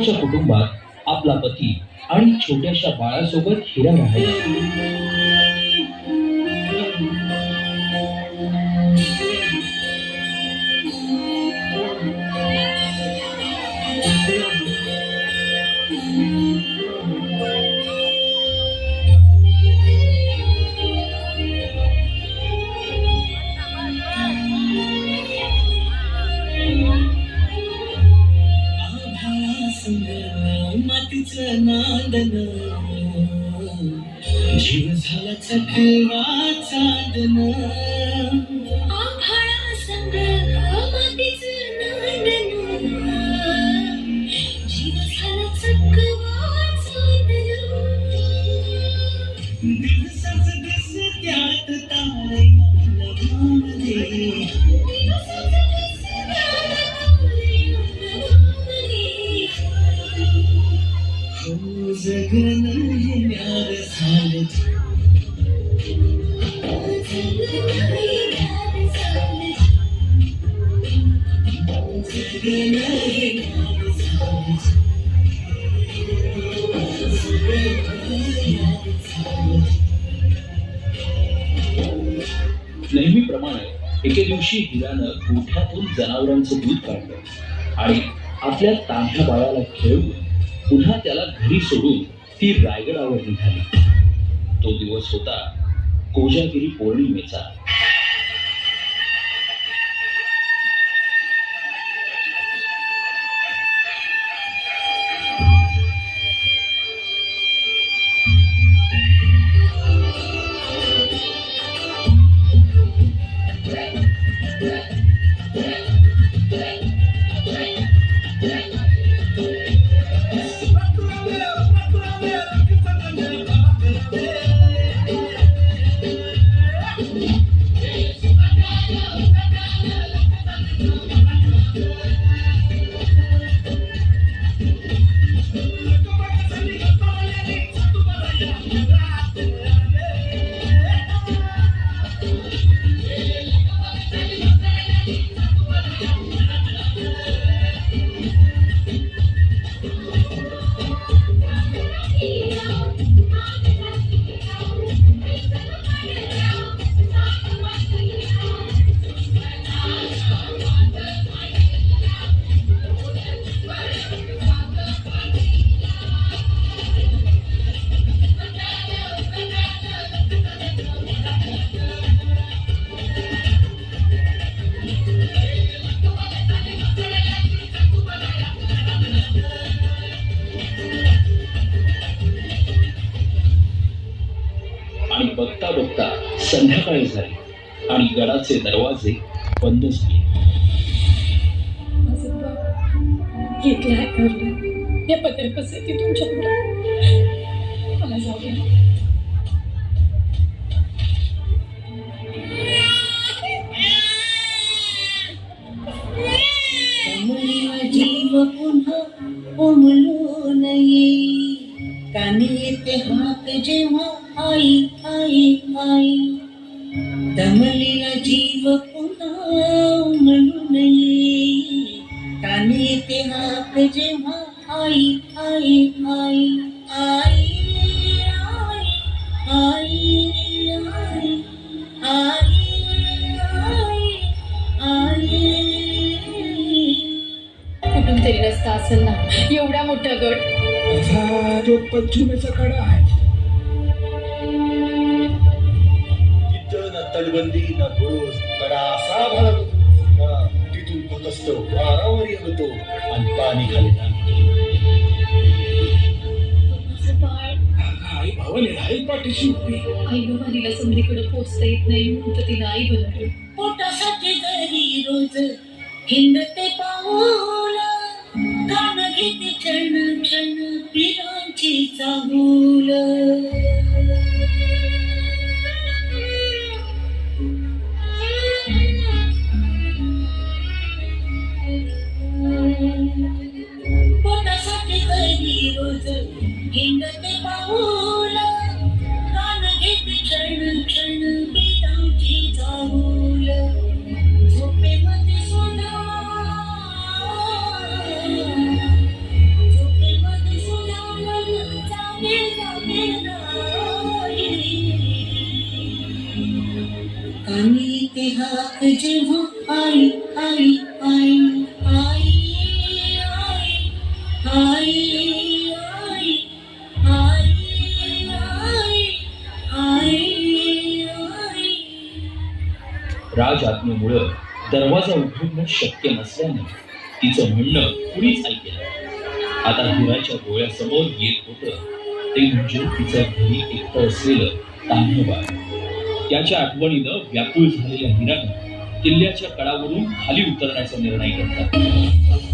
कुटुंबात आपला पती आणि छोट्याशा बाळासोबत हिरा राहायला. मातीचं नांदन जीव झाला चकवा चांदन आभाळा संग नांदन जीव झाला चांदन दिवसाच दिस त्यात तारे जगन येणार झालं जगन नेहमीप्रमाणे एके दिवशी हिरानं गोठ्यातून जनावरांचं दूध काढलं आणि आपल्या तांब्या बाळाला खेळून पुन्हा त्याला घरी सोडून ती रायगडावर निघाली. तो दिवस होता कोजागिरी पौर्णिमेचा. संध्याकाळी झाली. आणि गडाचे दरवाजे बंद झाले. घेतलाय या पत्र कसं ते तुमच्याकडे? मला जाऊ द्या कमळीला जीव पुन्हा उमलो नये. कानी येते हात जेव्हा ते जेव्हा आई आई आई आई आई आई कुठून तरी रस्ता असेल ना? एवढा मोठा गट माझा जो पंचमेचा कडा आहे. तटबंदी ना बुरुज कडा असा भरत होता. तिथून तो कस्त वारावर येत होतो आणि पाणी खाली आई भावाने राहील पाठीशी उभी. आई बाबालीला समरीकडे पोचता येत नाही म्हणून तर तिला आई बनवलं. पोटासाठी घरी रोज. हिंडते पाऊल. गाण घेते क्षण क्षण पिरांची चाहूल. ते हात जेव्हा आई आई आई आई आई आई राज आज्ञेमुळं दरवाजा उघडणं शक्य नसल्यानं तिचं म्हणणं कुणीच ऐकलं आता हिराच्या डोळ्यासमोर येत होतं ते म्हणजे तिचं घरी एकटं असलेलं तान्हबाळ त्याच्या आठवणीनं व्याकुळ झालेल्या हिरानं किल्ल्याच्या कडावरून खाली उतरण्याचा निर्णय घेतला.